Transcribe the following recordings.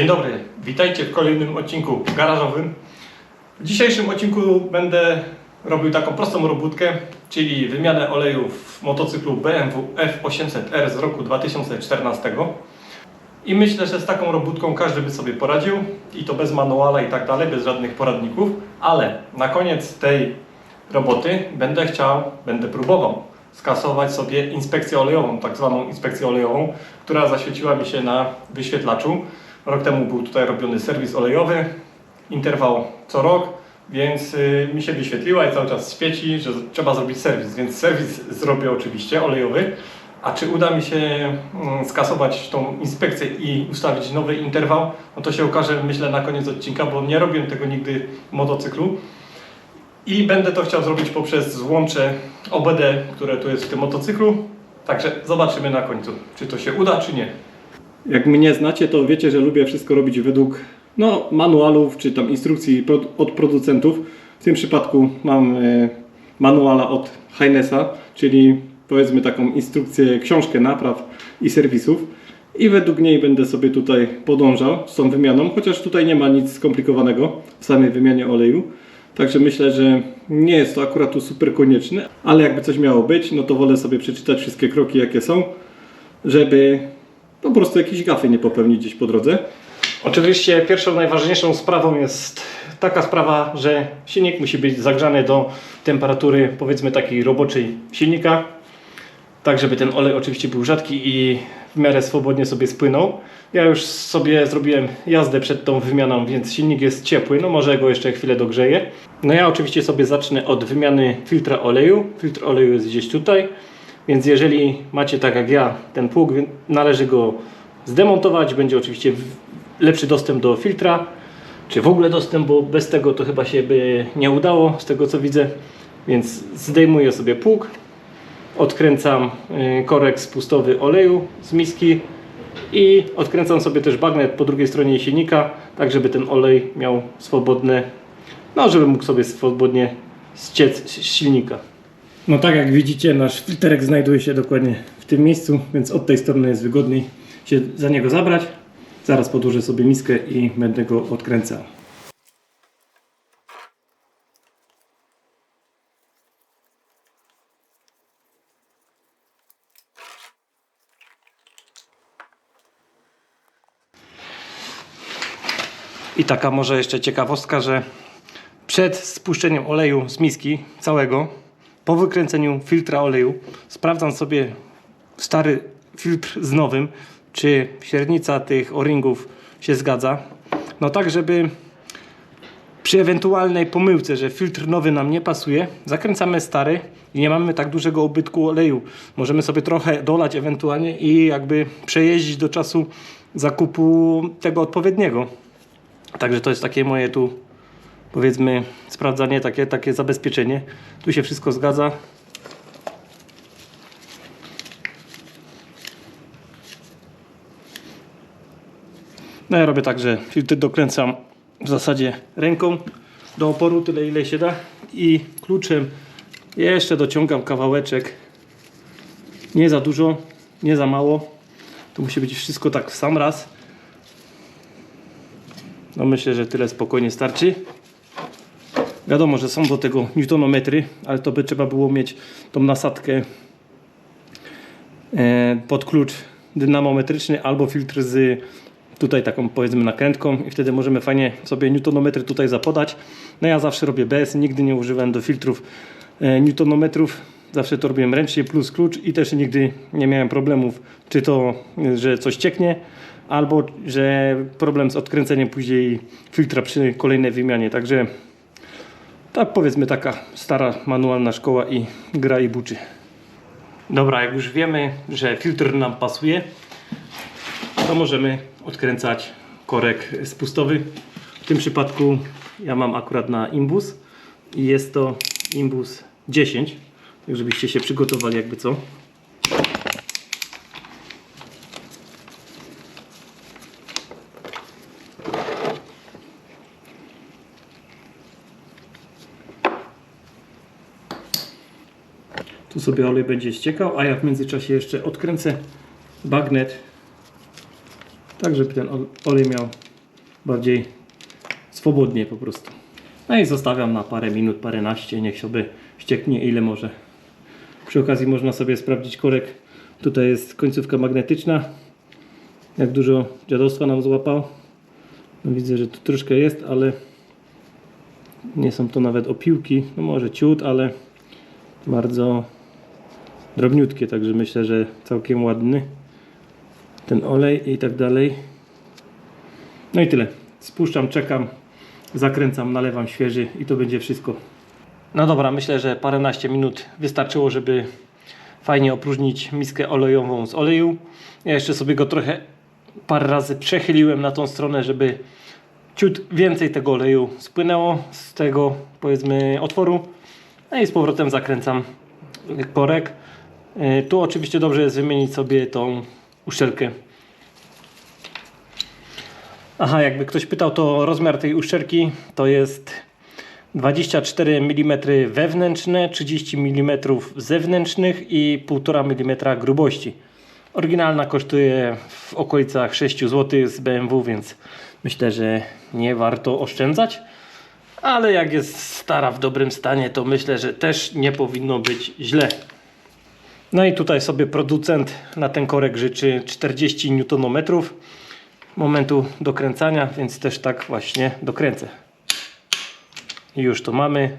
Dzień dobry, witajcie w kolejnym odcinku garażowym. W dzisiejszym odcinku będę robił taką prostą robótkę, czyli wymianę oleju w motocyklu BMW F800R z roku 2014. I myślę, że z taką robótką każdy by sobie poradził i to bez manuala i tak dalej, bez żadnych poradników, ale na koniec tej roboty będę chciał, będę próbował skasować sobie inspekcję olejową, tak zwaną inspekcję olejową, która zaświeciła mi się na wyświetlaczu. Rok temu był tutaj robiony serwis olejowy, interwał co rok, więc y, mi się wyświetliła i cały czas świeci, że trzeba zrobić serwis, więc serwis zrobię oczywiście olejowy. A czy uda mi się mm, skasować tą inspekcję i ustawić nowy interwał, no to się okaże myślę na koniec odcinka, bo nie robiłem tego nigdy w motocyklu. I będę to chciał zrobić poprzez złącze OBD, które tu jest w tym motocyklu. Także zobaczymy na końcu, czy to się uda, czy nie. Jak mnie znacie, to wiecie, że lubię wszystko robić według no, manualów, czy tam instrukcji od producentów. W tym przypadku mam e, manuala od Heinesa, czyli powiedzmy taką instrukcję, książkę napraw i serwisów. I według niej będę sobie tutaj podążał z tą wymianą, chociaż tutaj nie ma nic skomplikowanego w samej wymianie oleju. Także myślę, że nie jest to akurat tu super konieczne, ale jakby coś miało być, no to wolę sobie przeczytać wszystkie kroki, jakie są, żeby po prostu jakiejś gafy nie popełnić gdzieś po drodze. Oczywiście pierwszą najważniejszą sprawą jest taka sprawa, że silnik musi być zagrzany do temperatury powiedzmy takiej roboczej silnika, tak żeby ten olej oczywiście był rzadki i w miarę swobodnie sobie spłynął. Ja już sobie zrobiłem jazdę przed tą wymianą, więc silnik jest ciepły, no może go jeszcze chwilę dogrzeję. No ja oczywiście sobie zacznę od wymiany filtra oleju. Filtr oleju jest gdzieś tutaj, więc jeżeli macie tak jak ja ten pług, należy go zdemontować. Będzie oczywiście lepszy dostęp do filtra, czy w ogóle dostęp, bo bez tego to chyba się by nie udało, z tego co widzę. Więc zdejmuję sobie pług, odkręcam y, korek spustowy oleju z miski i odkręcam sobie też bagnet po drugiej stronie silnika, tak żeby ten olej miał swobodne, no żeby mógł sobie swobodnie ściec z silnika. No tak jak widzicie, nasz filterek znajduje się dokładnie w tym miejscu, więc od tej strony jest wygodniej się za niego zabrać. Zaraz podłożę sobie miskę i będę go odkręcał. I taka może jeszcze ciekawostka, że przed spuszczeniem oleju z miski całego, po wykręceniu filtra oleju, sprawdzam sobie stary filtr z nowym, czy średnica tych o-ringów się zgadza. No tak, żeby przy ewentualnej pomyłce, że filtr nowy nam nie pasuje, zakręcamy stary i nie mamy tak dużego ubytku oleju. Możemy sobie trochę dolać ewentualnie i jakby przejeździć do czasu zakupu tego odpowiedniego. Także to jest takie moje tu powiedzmy sprawdzanie, takie, takie zabezpieczenie. Tu się wszystko zgadza. No ja robię tak, że filtr dokręcam w zasadzie ręką do oporu, tyle ile się da i kluczem jeszcze dociągam kawałeczek. Nie za dużo, nie za mało. To musi być wszystko tak w sam raz. No myślę, że tyle spokojnie starczy. Wiadomo, że są do tego newtonometry, ale to by trzeba było mieć tą nasadkę e, pod klucz dynamometryczny albo filtr z tutaj taką powiedzmy nakrętką i wtedy możemy fajnie sobie newtonometry tutaj zapodać. No ja zawsze robię bez, nigdy nie używałem do filtrów e, newtonometrów. Zawsze to robiłem ręcznie plus klucz i też nigdy nie miałem problemów, czy to, e, że coś cieknie, albo że problem z odkręceniem później filtra przy kolejnej wymianie. Także tak powiedzmy taka stara manualna szkoła i gra i buczy. Dobra, jak już wiemy, że filtr nam pasuje, to możemy odkręcać korek spustowy. W tym przypadku ja mam akurat na imbus i jest to imbus 10, tak żebyście się przygotowali jakby co. Sobie olej będzie ściekał, a ja w międzyczasie jeszcze odkręcę bagnet tak żeby ten ol- olej miał bardziej swobodnie po prostu. No i zostawiam na parę minut, paręnaście, niech sobie ścieknie ile może. Przy okazji można sobie sprawdzić korek. Tutaj jest końcówka magnetyczna. Jak dużo dziadostwa nam złapał. No widzę, że tu troszkę jest, ale nie są to nawet opiłki. No może ciut, ale bardzo drobniutkie, także myślę, że całkiem ładny ten olej i tak dalej. No i tyle. Spuszczam, czekam, zakręcam, nalewam świeży i to będzie wszystko. No dobra, myślę, że paręnaście minut wystarczyło, żeby fajnie opróżnić miskę olejową z oleju. Ja jeszcze sobie go trochę parę razy przechyliłem na tą stronę, żeby ciut więcej tego oleju spłynęło z tego powiedzmy otworu. No i z powrotem zakręcam korek. Yy, Tu oczywiście dobrze jest wymienić sobie tą uszczelkę. Aha, jakby ktoś pytał, to rozmiar tej uszczelki to jest 24 mm wewnętrzne, 30 mm zewnętrznych i 1,5 mm grubości. Oryginalna kosztuje w okolicach 6 zł z BMW, więc myślę, że nie warto oszczędzać. Ale jak jest stara w dobrym stanie, to myślę, że też nie powinno być źle. No i tutaj sobie producent na ten korek życzy 40 Nm momentu dokręcania, więc też tak właśnie dokręcę. I już to mamy.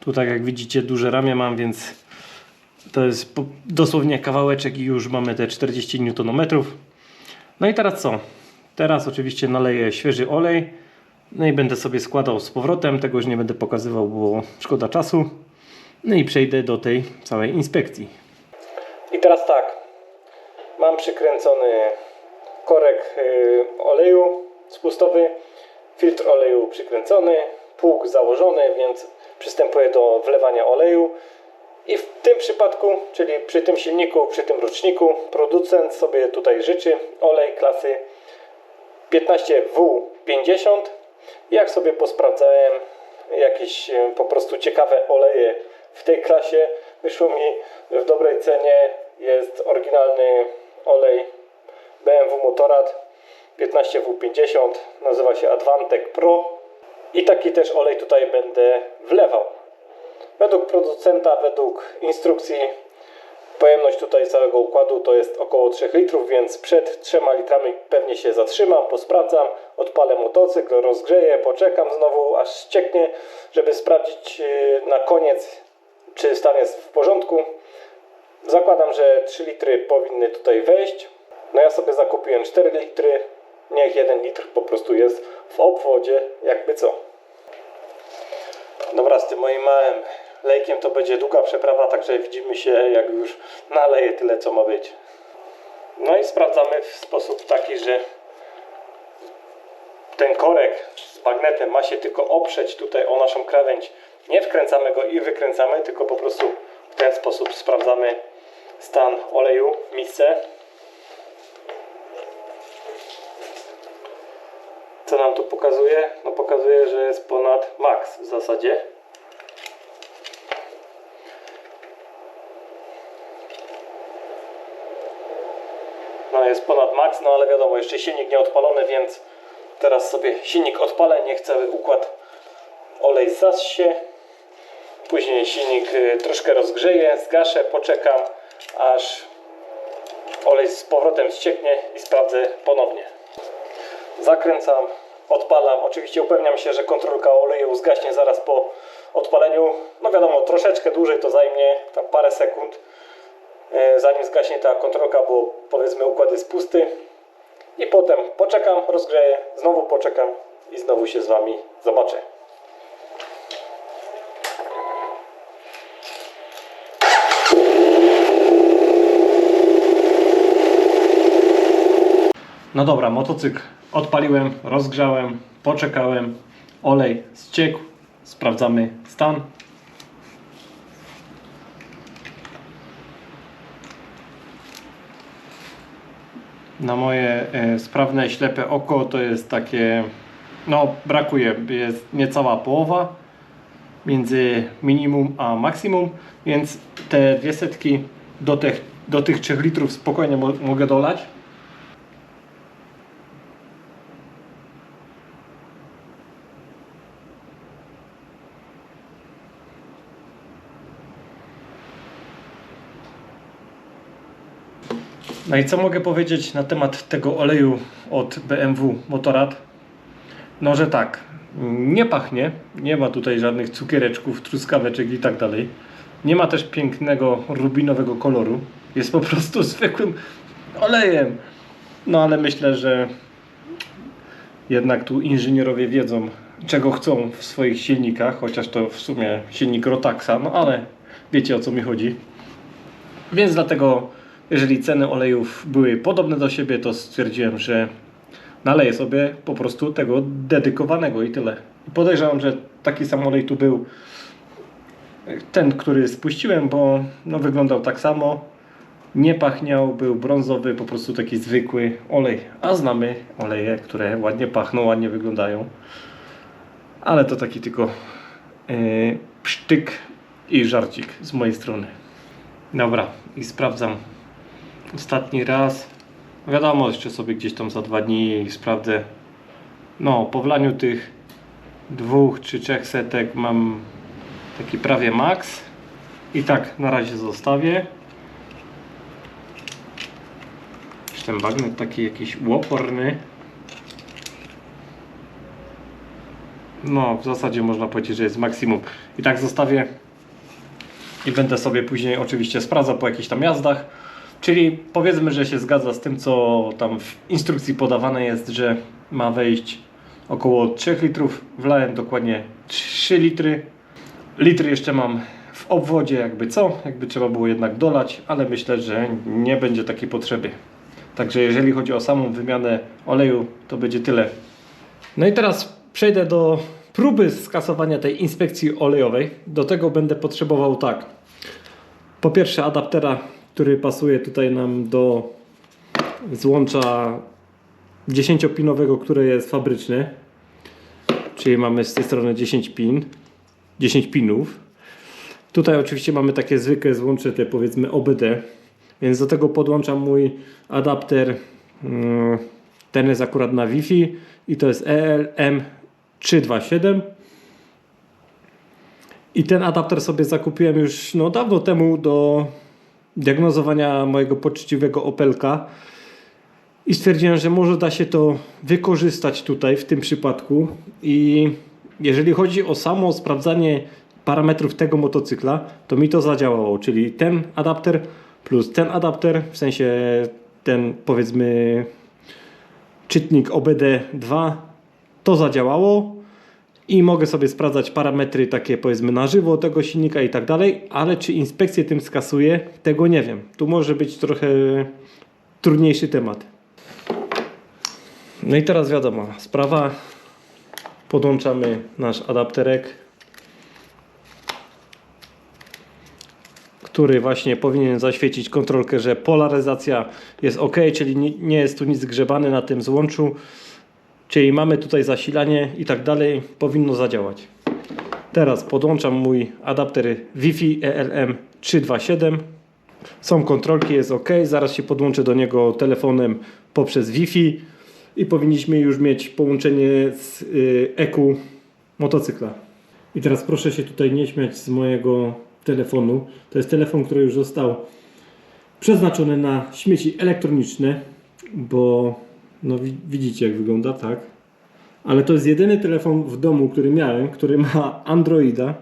Tu tak jak widzicie duże ramię mam, więc to jest dosłownie kawałeczek i już mamy te 40 Nm. No i teraz co? Teraz oczywiście naleję świeży olej. No i będę sobie składał z powrotem. Tego już nie będę pokazywał, bo szkoda czasu. No i przejdę do tej całej inspekcji. I teraz tak. Mam przykręcony korek y, oleju spustowy, filtr oleju przykręcony, pług założony, więc przystępuję do wlewania oleju. I w tym przypadku, czyli przy tym silniku, przy tym roczniku, producent sobie tutaj życzy olej klasy 15W50. Jak sobie posprawdzałem jakieś e, po prostu ciekawe oleje w tej klasie, wyszło mi, w dobrej cenie jest oryginalny olej BMW Motorrad 15W50, nazywa się Advantec Pro i taki też olej tutaj będę wlewał. Według producenta, według instrukcji pojemność tutaj całego układu to jest około 3 litrów, więc przed 3 litrami pewnie się zatrzymam, posprawdzam, odpalę motocykl, rozgrzeję, poczekam znowu aż ścieknie, żeby sprawdzić yy, na koniec czy stan jest w porządku. Zakładam, że 3 litry powinny tutaj wejść. No ja sobie zakupiłem 4 litry. Niech 1 litr po prostu jest w obwodzie, jakby co. Dobra, z tym moim małym lejkiem to będzie długa przeprawa, także widzimy się jak już naleję tyle co ma być. No i sprawdzamy w sposób taki, że ten korek z magnetem ma się tylko oprzeć tutaj o naszą krawędź. Nie wkręcamy go i wykręcamy, tylko po prostu w ten sposób sprawdzamy stan oleju w misce. Co nam tu pokazuje? No pokazuje, że jest ponad max w zasadzie. No jest ponad max, no ale wiadomo, jeszcze silnik nie odpalony, więc teraz sobie silnik odpalę, niech cały układ olej zasie. Później silnik y, troszkę rozgrzeje, zgaszę, poczekam aż olej z powrotem ścieknie i sprawdzę ponownie. Zakręcam, odpalam. Oczywiście upewniam się, że kontrolka oleju zgaśnie zaraz po odpaleniu. No wiadomo, troszeczkę dłużej to zajmie, tam parę sekund, e, zanim zgaśnie ta kontrolka, bo powiedzmy układ jest pusty. I potem poczekam, rozgrzeję, znowu poczekam i znowu się z Wami zobaczę. No dobra, motocykl odpaliłem, rozgrzałem, poczekałem, olej ściekł, sprawdzamy stan. Na moje e, sprawne, ślepe oko to jest takie, no brakuje, jest niecała połowa między minimum a maksimum, więc te dwie setki do tych, do tych 3 litrów spokojnie mo- mogę dolać. No i co mogę powiedzieć na temat tego oleju od BMW Motorrad? No, że tak, nie pachnie, nie ma tutaj żadnych cukiereczków, truskaweczek i tak dalej. Nie ma też pięknego rubinowego koloru. Jest po prostu zwykłym olejem. No ale myślę, że jednak tu inżynierowie wiedzą, czego chcą w swoich silnikach, chociaż to w sumie silnik Rotaxa, no ale wiecie o co mi chodzi. Więc dlatego, jeżeli ceny olejów były podobne do siebie, to stwierdziłem, że naleję sobie po prostu tego dedykowanego i tyle. Podejrzewam, że taki sam olej tu był ten, który spuściłem, bo no, wyglądał tak samo. Nie pachniał, był brązowy, po prostu taki zwykły olej. A znamy oleje, które ładnie pachną, ładnie wyglądają. Ale to taki tylko yy, psztyk i żarcik z mojej strony. Dobra, i sprawdzam ostatni raz. Wiadomo, jeszcze sobie gdzieś tam za dwa dni sprawdzę. No, po wlaniu tych dwóch czy trzech setek mam taki prawie maks. I tak na razie zostawię. Ten bagnet taki jakiś łoporny. No, w zasadzie można powiedzieć, że jest maksimum. I tak zostawię. I będę sobie później oczywiście sprawdzał po jakichś tam jazdach. Czyli powiedzmy, że się zgadza z tym, co tam w instrukcji podawane jest, że ma wejść około 3 litrów. Wlałem dokładnie 3 litry. Litry jeszcze mam w obwodzie, jakby co, jakby trzeba było jednak dolać, ale myślę, że nie będzie takiej potrzeby. Także jeżeli chodzi o samą wymianę oleju, to będzie tyle. No i teraz przejdę do próby skasowania tej inspekcji olejowej. Do tego będę potrzebował tak. Po pierwsze adaptera, który pasuje tutaj nam do złącza 10-pinowego, które jest fabryczny. Czyli mamy z tej strony 10 pin, 10 pinów. Tutaj oczywiście mamy takie zwykłe złącze, te powiedzmy OBD, więc do tego podłączam mój adapter. mm, Ten jest akurat na Wi-Fi i to jest E ELM327. I ten adapter sobie zakupiłem już no, dawno temu do diagnozowania mojego poczciwego Opelka. I stwierdziłem, że może da się to wykorzystać tutaj w tym przypadku. I jeżeli chodzi o samo sprawdzanie parametrów tego motocykla, to mi to zadziałało. Czyli ten adapter plus ten adapter, w sensie ten powiedzmy czytnik OBD2, to zadziałało. I mogę sobie sprawdzać parametry takie powiedzmy na żywo tego silnika i tak dalej, ale czy inspekcję tym skasuje, tego nie wiem. Tu może być trochę trudniejszy temat. No i teraz wiadomo, sprawa. Podłączamy nasz adapterek, który właśnie powinien zaświecić kontrolkę, że polaryzacja jest ok, czyli nie, jest tu nic grzebane na tym złączu. Czyli mamy tutaj zasilanie i tak dalej, powinno zadziałać. Teraz podłączam mój adapter Wi-Fi E ELM327. Są kontrolki, jest ok. Zaraz się podłączę do niego telefonem poprzez Wi-Fi i powinniśmy już mieć połączenie z y, EQ motocykla. I teraz proszę się tutaj nie śmiać z mojego telefonu. To jest telefon, który już został przeznaczony na śmieci elektroniczne, bo no wi- widzicie jak wygląda, tak? Ale to jest jedyny telefon w domu, który miałem, który ma Androida.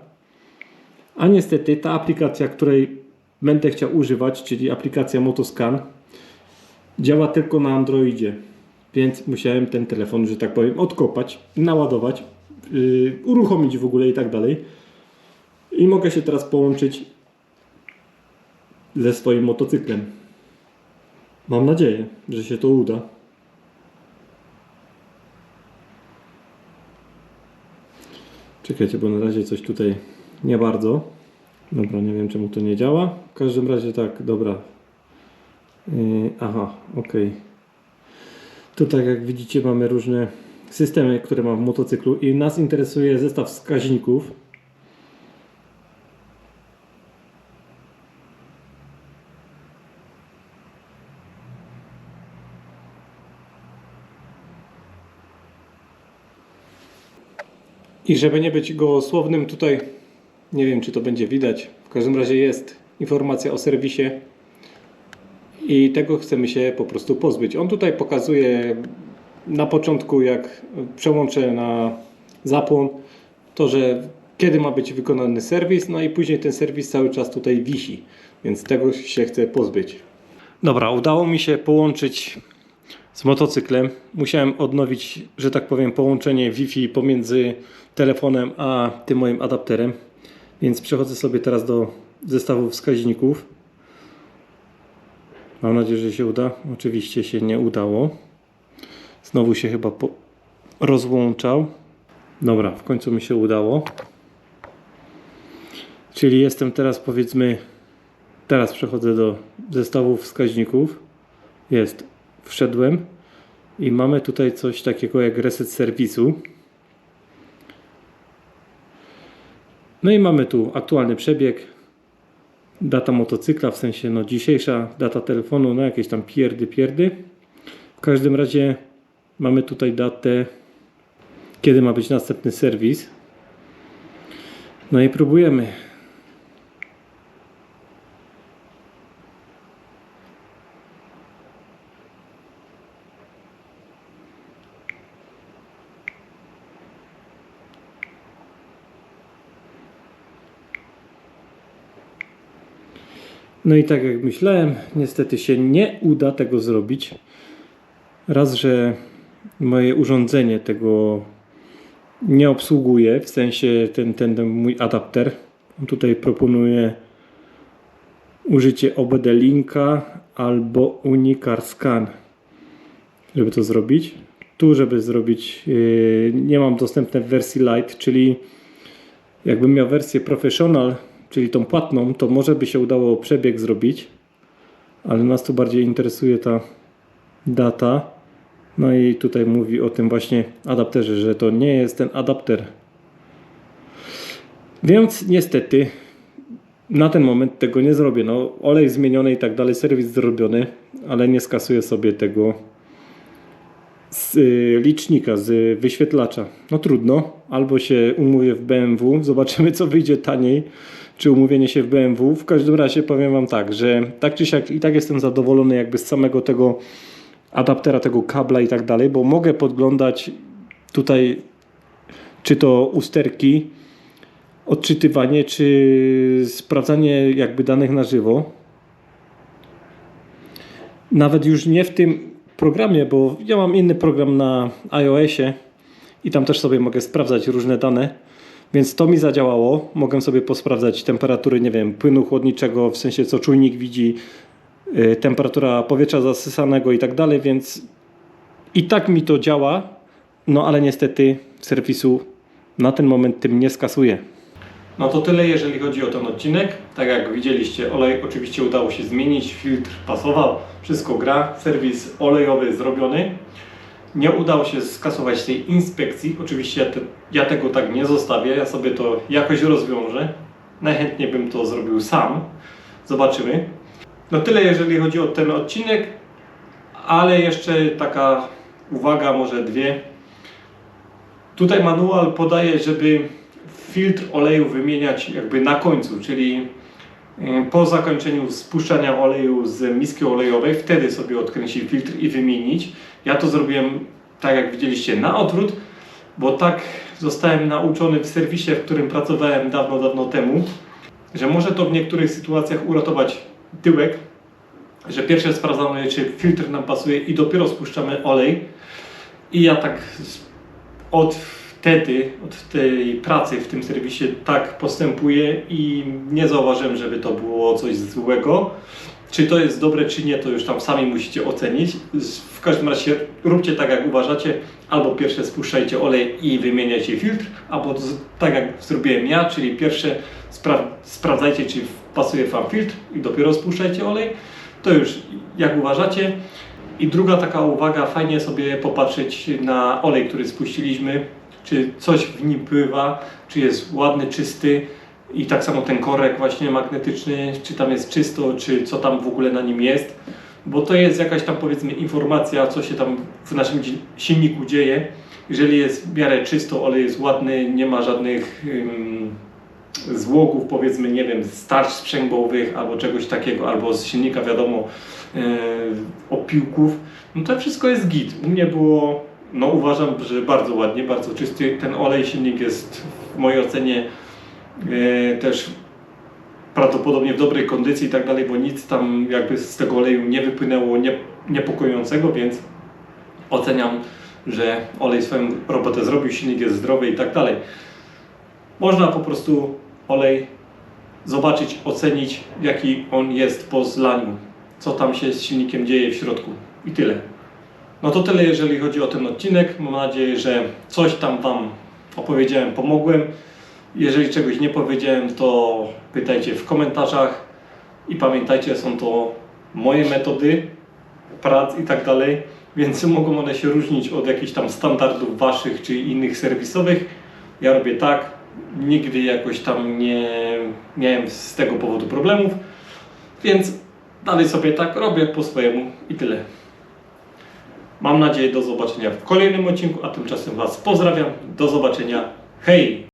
A niestety ta aplikacja, której będę chciał używać, czyli aplikacja Motoscan, działa tylko na Androidzie. Więc musiałem ten telefon, że tak powiem, odkopać, naładować, yy, uruchomić w ogóle i tak dalej. I mogę się teraz połączyć ze swoim motocyklem. Mam nadzieję, że się to uda. Czekajcie, bo na razie coś tutaj nie bardzo. Dobra, nie wiem czemu to nie działa. W każdym razie tak, dobra. Yy, aha, ok. Tu tak jak widzicie mamy różne systemy, które mam w motocyklu i nas interesuje zestaw wskaźników. I żeby nie być gołosłownym, tutaj nie wiem, czy to będzie widać. W każdym razie jest informacja o serwisie I tego chcemy się po prostu pozbyć. On tutaj pokazuje na początku, jak przełączę na zapłon, to że kiedy ma być wykonany serwis, no i później ten serwis cały czas tutaj wisi, więc tego się chcę pozbyć. Dobra, udało mi się połączyć z motocyklem. Musiałem odnowić, że tak powiem, połączenie Wi-Fi pomiędzy telefonem a tym moim adapterem. Więc przechodzę sobie teraz do zestawu wskaźników. Mam nadzieję, że się uda. Oczywiście się nie udało. Znowu się chyba rozłączał. Dobra, w końcu mi się udało. Czyli jestem teraz powiedzmy, teraz przechodzę do zestawu wskaźników. Jest, wszedłem i mamy tutaj coś takiego jak reset serwisu. No i mamy tu aktualny przebieg, data motocykla, w sensie no dzisiejsza data telefonu, no jakieś tam pierdy, pierdy. W każdym razie mamy tutaj datę, kiedy ma być następny serwis. No i próbujemy. No i tak jak myślałem, niestety się nie uda tego zrobić. Raz, że moje urządzenie tego nie obsługuje, w sensie ten, ten, mój adapter. On tutaj proponuje użycie OBD linka albo Unicar Scan, żeby to zrobić. Tu, żeby zrobić, yy, nie mam dostępne w wersji Lite, czyli jakbym miał wersję Professional, czyli tą płatną, to może by się udało przebieg zrobić, ale nas tu bardziej interesuje ta data. No i tutaj mówi o tym właśnie adapterze, że to nie jest ten adapter. Więc niestety na ten moment tego nie zrobię. No, olej zmieniony i tak dalej, serwis zrobiony, ale nie skasuję sobie tego z y, licznika, z wyświetlacza. No trudno, albo się umówię w BMW, zobaczymy co wyjdzie taniej, czy umówienie się w BMW. W każdym razie powiem Wam tak, że tak czy siak i tak jestem zadowolony jakby z samego tego adaptera, tego kabla i tak dalej, bo mogę podglądać tutaj czy to usterki, odczytywanie, czy sprawdzanie jakby danych na żywo. Nawet już nie w tym programie, bo ja mam inny program na iOSie i tam też sobie mogę sprawdzać różne dane. Więc to mi zadziałało. Mogę sobie posprawdzać temperatury, nie wiem, płynu chłodniczego, w sensie co czujnik widzi, yy, temperatura powietrza zasysanego i tak dalej, więc i tak mi to działa, no ale niestety serwisu na ten moment tym nie skasuje. No to tyle, jeżeli chodzi o ten odcinek. Tak jak widzieliście, olej oczywiście udało się zmienić, filtr pasował, wszystko gra, serwis olejowy zrobiony. Nie udało się skasować tej inspekcji. Oczywiście ja, te, ja tego tak nie zostawię, ja sobie to jakoś rozwiążę. Najchętniej bym to zrobił sam. Zobaczymy. No tyle, jeżeli chodzi o ten odcinek, ale jeszcze taka uwaga, może dwie. Tutaj manual podaje, żeby filtr oleju wymieniać jakby na końcu, czyli po zakończeniu spuszczania oleju z miski olejowej, wtedy sobie odkręcić filtr i wymienić. Ja to zrobiłem tak jak widzieliście na odwrót, bo tak zostałem nauczony w serwisie, w którym pracowałem dawno, dawno temu, że może to w niektórych sytuacjach uratować tyłek, że pierwsze sprawdzamy, czy filtr nam pasuje i dopiero spuszczamy olej. I ja tak od wtedy, od tej pracy w tym serwisie tak postępuję i nie zauważyłem, żeby to było coś złego. Czy to jest dobre, czy nie, to już tam sami musicie ocenić. W każdym razie róbcie tak, jak uważacie. Albo pierwsze spuszczajcie olej i wymieniajcie filtr, albo tak jak zrobiłem ja, czyli pierwsze spra sprawdzajcie, czy pasuje Wam filtr i dopiero spuszczajcie olej. To już jak uważacie. I druga taka uwaga, fajnie sobie popatrzeć na olej, który spuściliśmy, czy coś w nim pływa, czy jest ładny, czysty i tak samo ten korek właśnie magnetyczny, czy tam jest czysto, czy co tam w ogóle na nim jest, bo to jest jakaś tam powiedzmy informacja, co się tam w naszym silniku dzieje. Jeżeli jest w miarę czysto, olej jest ładny, nie ma żadnych um, złogów, powiedzmy, nie wiem, z tarcz sprzęgłowych albo czegoś takiego, albo z silnika, wiadomo, e, opiłków, no to wszystko jest git. U mnie było, no uważam, że bardzo ładnie, bardzo czysty. Ten olej, silnik jest w mojej ocenie e, też prawdopodobnie w dobrej kondycji i tak dalej, bo nic tam jakby z tego oleju nie wypłynęło nie, niepokojącego, więc oceniam, że olej swoją robotę zrobił, silnik jest zdrowy i tak dalej. Można po prostu olej zobaczyć, ocenić, jaki on jest po zlaniu, co tam się z silnikiem dzieje w środku i tyle. No to tyle, jeżeli chodzi o ten odcinek. Mam nadzieję, że coś tam Wam opowiedziałem, pomogłem. Jeżeli czegoś nie powiedziałem, to pytajcie w komentarzach i pamiętajcie, są to moje metody prac i tak dalej, więc mogą one się różnić od jakichś tam standardów Waszych czy innych serwisowych. Ja robię tak, nigdy jakoś tam nie miałem z tego powodu problemów, więc dalej sobie tak robię po swojemu i tyle. Mam nadzieję do zobaczenia w kolejnym odcinku, a tymczasem Was pozdrawiam. Do zobaczenia. Hej!